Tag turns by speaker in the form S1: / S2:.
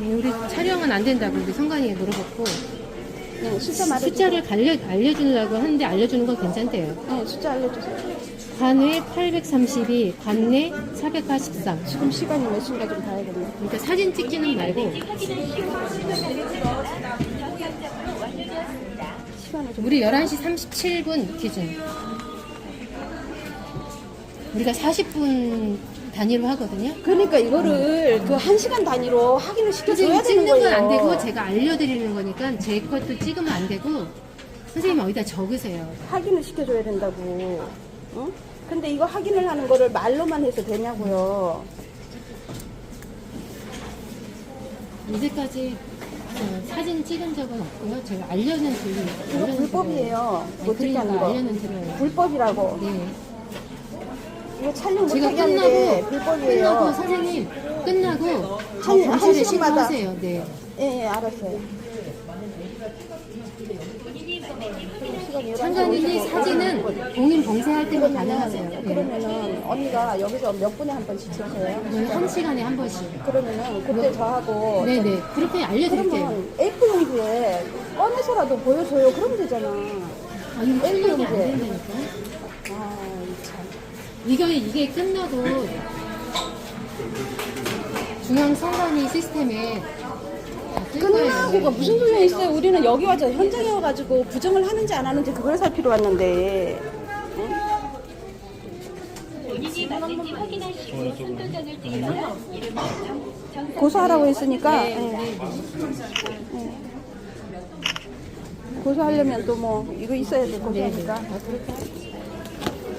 S1: 네, 우리 촬영은 안 된다고 우리 성관이가 물어봤고
S2: 네, 숫자 말해주세요.
S1: 숫자를 알려, 알려주려고 하는데 알려주는 건 괜찮대요.
S2: 네, 숫자 알려주세요.
S1: 관외 832, 관내 483.
S2: 지금 시간이 몇 시인가 좀 봐야겠네.
S1: 그러니까 사진 찍기는 말고
S2: 시간을 좀.
S1: 우리 11시 37분 기준. 우리가 40분 단위로 하거든요.
S2: 그러니까 이거를 그 한 시간 단위로 확인을 시켜줘야
S1: 선생님
S2: 되는
S1: 찍는
S2: 거예요.
S1: 건 안 되고 제가 알려드리는 거니까 제 것도 찍으면 안 되고 선생님 어디다 적으세요.
S2: 확인을 시켜줘야 된다고. 응? 근데 이거 확인을 하는 거를 말로만 해서 되냐고요.
S1: 이제까지 어, 사진 찍은 적은 없고요. 제가 알려는.
S2: 이거
S1: 알려는
S2: 불법이에요. 못 찍게 하는
S1: 그러니까
S2: 거.
S1: 알려는 드려요.
S2: 불법이라고.
S1: 네.
S2: 이거 촬영
S1: 제가 끝나고. 끝나고 선생님 끝나고
S2: 한-
S1: 검찰에
S2: 한 시간마다.
S1: 신고하세요. 네.
S2: 예, 예, 알았어요. 11시
S1: 사진은 공인 봉쇄할 때만 가능하세요. 네.
S2: 그러면은 언니가 여기서 몇 분에 한 번씩 찍어요?
S1: 네, 한 시간에 한 번씩.
S2: 그러면은 그때 저하고
S1: 네네. 그렇게 알려드릴게요.
S2: 그러면 A4 용지에 꺼내서라도 보여줘요. 그러면 되잖아.
S1: 아니, 출력이 안
S2: 일본이제.
S1: 된다니까.
S2: 아, 참.
S1: 이거, 이게 끝나고 중앙선관위 시스템에 다뜰
S2: 끝나고가
S1: 거예요.
S2: 무슨 소용이 있어요? 우리는 여기 와서 현장에 와가지고 부정을 하는지 안 하는지 그걸 살피러 왔는데.
S3: 본인이 맞는지 확인하시고 선도전을 찍어서 이름을 정,
S2: 고소하라고 했으니까.
S1: 네,
S2: 예.
S1: 네, 네.
S2: 고소하려면 또 뭐 이거 있어야 돼 고소하니까.
S1: 아, 그렇게